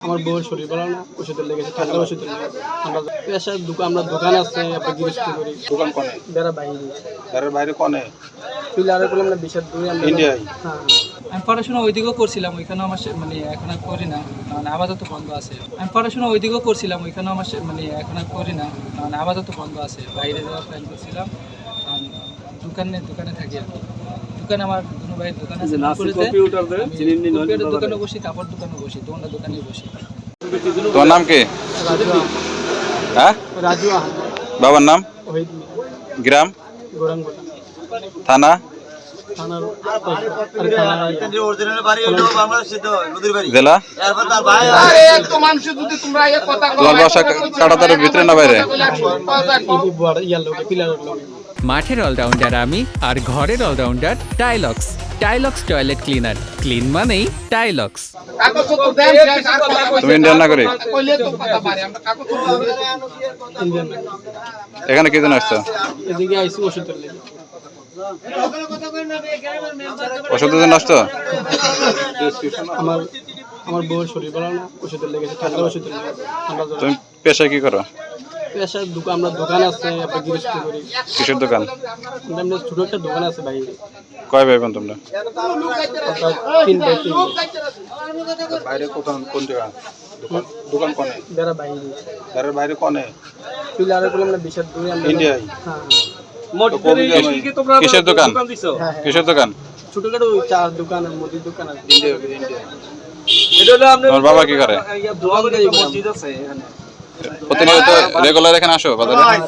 আমার বউয়ের শরীর ভালো না ওষুধের লেগেছে ঠান্ডা ওষুধের লেগেছে আমরা পেশার দোকান আমরা দোকান আছে আমরা গৃহস্থ করি। দোকান কনে? বেড়া বাইরে। ঘরের বাইরে কনে? পিলারের বলে আমরা বিশাল দূরে আমরা ইন্ডিয়ায়? হ্যাঁ। আমি পড়াশোনা ওইদিকেও করছিলাম ওইখানেও আমার মানে এখন আর করি না। মানে আপাতত বন্ধ আছে। আমি পড়াশোনা ওইদিকেও করছিলাম ওইখানেও আমার সে- মানে এখন আর করি না। মানে আপাতত বন্ধ আছে। বাইরে যাওয়ার প্ল্যান করছিলাম। দোকানে দোকানে থাকি। দোকানে আমার ভাইয়ের দোকান আছে নাগপুরেতে। আমি কম্পিউটার দোকানে বসি কাপড় দোকানে বসি তোমার দোকানে বসি তোমার নাম কি হ্যাঁ রাজু বাবার নাম গ্রাম থানা থানার আর তোমার বাসা কাটাতারের ভিতরে না বাইরে মাঠের অলরাউন্ডার আমি আর ঘরের allrounder Taylox. Taylox toilet cleaner. Clean মানেই টাইলক্স। তুমি ইন্ডিয়ান নাগরিক? ইন্ডিয়ান এখানে কি জন্য আসছো? এদিকে আইসি ওষুধের লেগে ওষুধের জন্য আসছো? আমার আমার বউয়ের শরীর ভালো না ওষুধের লেগেছে ঠান্ডা ওষুধের তুমি পেশায় কি করো? পেশার দোকান আমরা দোকান আছে আমরা গৃহস্থ করি। কিসের দোকান? আমরা ছোট একটা দোকান আছে বাইরে কয় ভাই বোন তোমরা তিন বাই তিন বাইরে কোথাও কোন জায়গা? দোকান দোকান কনে? বেড়া বাইরে। ঘরের বাইরে কনে? পিলারের বলে আমরা বিশাল দূরে আমরা ইন্ডিয়ায়? হ্যাঁ। কিসের দোকান? হ্যাঁ হ্যাঁ। কিসের দোকান? ছোটখাটো চার দোকান মুদির দোকান আছে। ইন্ডিয়া বাবা কি করে? দোকান দেয় গ্রাম। প্রতিনিয়ত রেগুলার এখানে আসো বাজারে? হ্যাঁ,